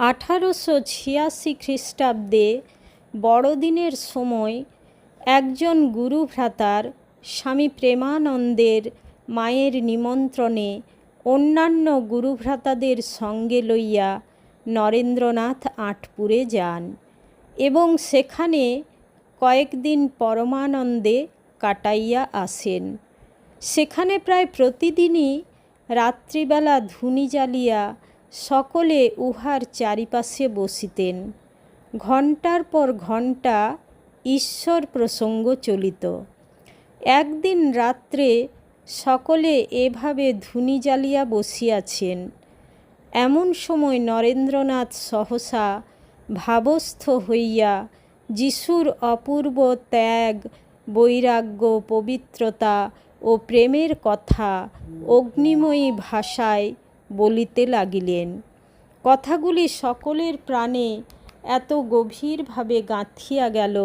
আঠারোশো ছিয়াশি খ্রিস্টাব্দে বড়দিনের সময় একজন গুরুভ্রাতার স্বামী প্রেমানন্দের মায়ের নিমন্ত্রণে অন্যান্য গুরুভ্রাতাদের সঙ্গে লইয়া নরেন্দ্রনাথ আঁটপুরে যান এবং সেখানে কয়েকদিন পরমানন্দে কাটাইয়া আসেন। সেখানে প্রায় প্রতিদিনই রাত্রিবেলা ধুনি জ্বালিয়া সকলে উহার চারিপাশে বসিতেন। ঘণ্টার পর ঘণ্টা ঈশ্বর প্রসঙ্গ চলিত। একদিন রাত্রে সকলে এভাবে ধুনি জ্বালিয়া বসিয়াছেন। এমন সময় নরেন্দ্রনাথ সহসা ভাবস্থ হইয়া যিশুর অপূর্ব ত্যাগ, বৈরাগ্য, পবিত্রতা ও প্রেমের কথা অগ্নিময়ী ভাষায় বলিতে লাগিলেন। কথাগুলি সকলের প্রাণে এত গভীরভাবে গাঁথিয়া গেল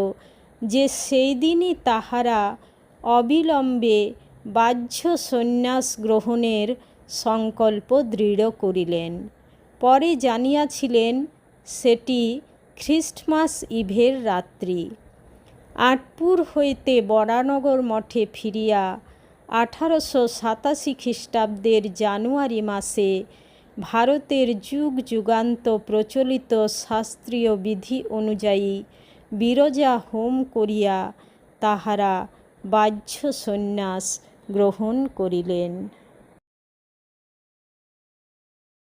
যে সেই দিনই তাহারা অবিলম্বে বাহ্য সন্ন্যাস গ্রহণের সংকল্প দৃঢ় করিলেন। পরে জানিয়াছিলেন, সেটি খ্রিস্টমাস ইভের রাত্রি। আটপুর হইতে বরানগর মঠে ফিরিয়া আঠারোশো সাতাশি খ্রিস্টাব্দের জানুয়ারি মাসে ভারতের যুগ যুগান্ত প্রচলিত শাস্ত্রীয় বিধি অনুযায়ী বিরজা হোম করিয়া তাহারা বাহ্য সন্ন্যাস গ্রহণ করিলেন।